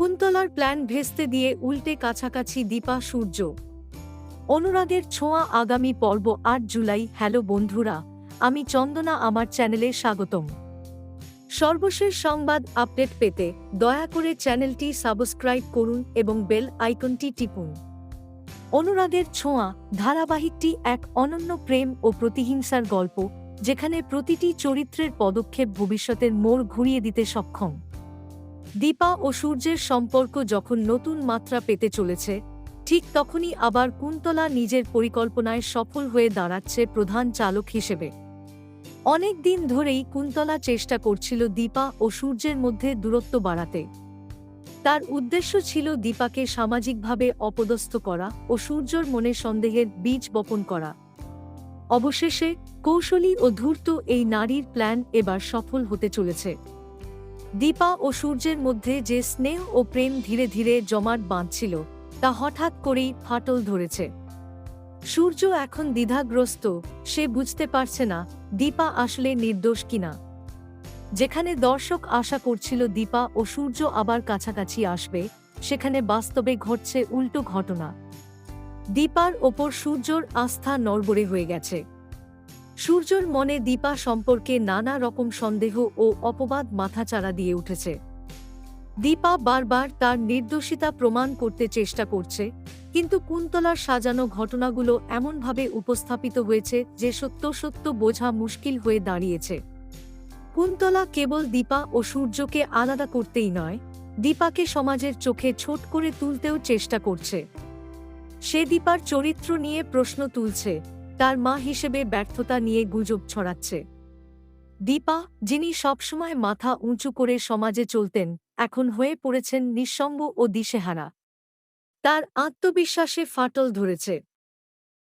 কুন্তলার plan ভেস্তে দিয়ে উল্টে কাছাকাছি দীপা, সূর্য। অনুরাগের ছোঁয়া আগামী পর্ব আট জুলাই। হ্যালো বন্ধুরা, আমি চন্দনা, আমার চ্যানেলে স্বাগতম। সর্বশেষ সংবাদ আপডেট পেতে দয়া করে চ্যানেলটি সাবস্ক্রাইব করুন এবং বেল আইকনটি টিপুন। অনুরাগের ছোঁয়া ধারাবাহিকটি এক অনন্য প্রেম ও প্রতিহিংসার গল্প, যেখানে প্রতিটি চরিত্রের পদক্ষেপ ভবিষ্যতের মোড় ঘুরিয়ে দিতে সক্ষম। দীপা ও সূর্যের সম্পর্ক যখন নতুন মাত্রা পেতে চলেছে, ঠিক তখনই আবার কুন্তলা নিজের পরিকল্পনায় সফল হয়ে দাঁড়াচ্ছে প্রধান চালক হিসেবে। অনেক দিন ধরেই কুন্তলা চেষ্টা করছিল দীপা ও সূর্যের মধ্যে দূরত্ব বাড়াতে। তার উদ্দেশ্য ছিল দীপাকে সামাজিকভাবে অপদস্থ করা ও সূর্যর মনে সন্দেহের বীজ বপন করা। অবশেষে কৌশলী ও ধূর্ত এই নারীর প্ল্যান এবার সফল হতে চলেছে। দীপা ও সূর্যের মধ্যে যে স্নেহ ও প্রেম ধীরে ধীরে জমাট বাঁধছিল, তা হঠাৎ করেই ফাটল ধরেছে। সূর্য এখন দ্বিধাগ্রস্ত, সে বুঝতে পারছে না, দীপা আসলে নির্দোষ কিনা। যেখানে দর্শক আশা করছিল দীপা ও সূর্য আবার কাছাকাছি আসবে, সেখানে বাস্তবে ঘটছে উল্টো ঘটনা। দীপার ওপর সূর্যর আস্থা নড়বড়ে হয়ে গেছে। সূর্যর মনে দীপা সম্পর্কে নানা রকম সন্দেহ ও অপবাদ মাথাচাড়া দিয়ে উঠেছে। দীপা বারবার তার নির্দোষিতা প্রমাণ করতে চেষ্টা করছে, কিন্তু কুন্তলার সাজানো ঘটনাগুলো এমনভাবে উপস্থাপিত হয়েছে যে সত্য সত্য বোঝা মুশকিল হয়ে দাঁড়িয়েছে। কুন্তলা কেবল দীপা ও সূর্যকে আলাদা করতেই নয়, দীপাকে সমাজের চোখে ছোট করে তুলতেও চেষ্টা করছে। সে দীপার চরিত্র নিয়ে প্রশ্ন তুলছে তার মা হিসেবে ব্যর্থতা নিয়ে গুজব ছড়াচ্ছে। দীপা, যিনি সবসময় মাথা উঁচু করে সমাজে চলতেন, এখন হয়ে পড়েছেন নিঃসঙ্গ ও দিশেহারা। তার আত্মবিশ্বাসে ফাটল ধরেছে।